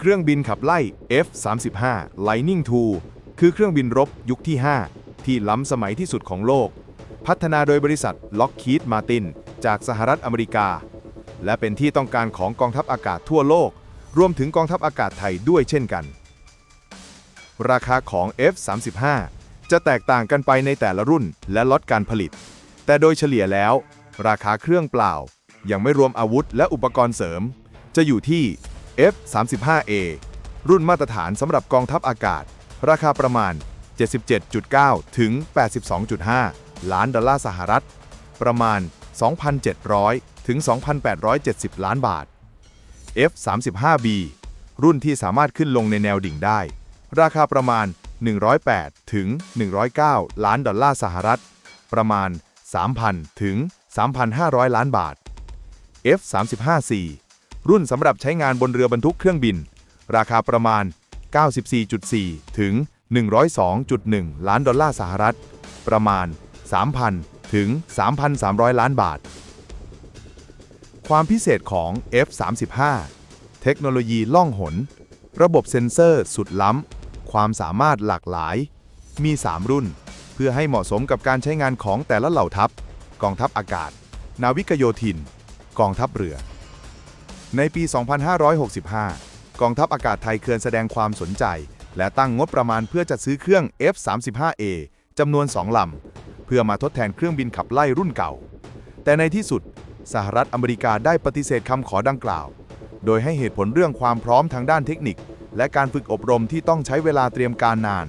เครื่องบินขับไล่ F-35 Lightning II คือเครื่องบินรบยุคที่ 5 ที่ล้ำสมัยที่สุดของโลก พัฒนาโดยบริษัท Lockheed Martin จากสหรัฐอเมริกา และเป็นที่ต้องการของกองทัพอากาศทั่วโลก รวมถึงกองทัพอากาศไทยด้วยเช่นกัน ราคาของ F-35 จะแตกต่างกันไปในแต่ละรุ่นและล็อตการผลิต แต่โดยเฉลี่ยแล้ว ราคาเครื่องเปล่า ยังไม่รวมอาวุธและอุปกรณ์เสริม จะอยู่ที่ F-35A รุ่นมาตรฐานสำหรับกองทัพอากาศ ราคาประมาณ 77.9 ถึง 82.5 ล้านดอลลาร์สหรัฐ ประมาณ 2,700 ถึง 2,870 ล้านบาท F-35B รุ่นที่สามารถขึ้นลงในแนวดิ่งได้ ราคาประมาณ 108 ถึง 109 ล้านดอลลาร์สหรัฐ ประมาณ 3,000 ถึง 3,500 ล้านบาท F-35C รุ่นสำหรับใช้งานบนเรือบรรทุกเครื่องบิน ราคาประมาณ 94.4 ถึง 102.1 ล้านดอลลาร์สหรัฐ ประมาณ 3,000 ถึง 3,300 ล้านบาท ความพิเศษของ F-35 เทคโนโลยีล่องหน ระบบเซ็นเซอร์สุดล้ำ ความสามารถหลากหลาย มี 3 รุ่น เพื่อให้เหมาะสมกับการใช้งานของแต่ละเหล่าทัพ กองทัพอากาศ นาวิกโยธิน กองทัพเรือ ในปี 2565 กองทัพอากาศไทยเคยแสดงความสนใจ และตั้งงบประมาณเพื่อจัดซื้อเครื่อง F-35A จำนวน 2 ลำ เพื่อมาทดแทนเครื่องบินขับไล่รุ่นเก่า แต่ในที่สุด สหรัฐอเมริกาได้ปฏิเสธคำขอดังกล่าว โดยให้เหตุผลเรื่องความพร้อมทางด้านเทคนิค และการฝึกอบรมที่ต้องใช้เวลาเตรียมการนาน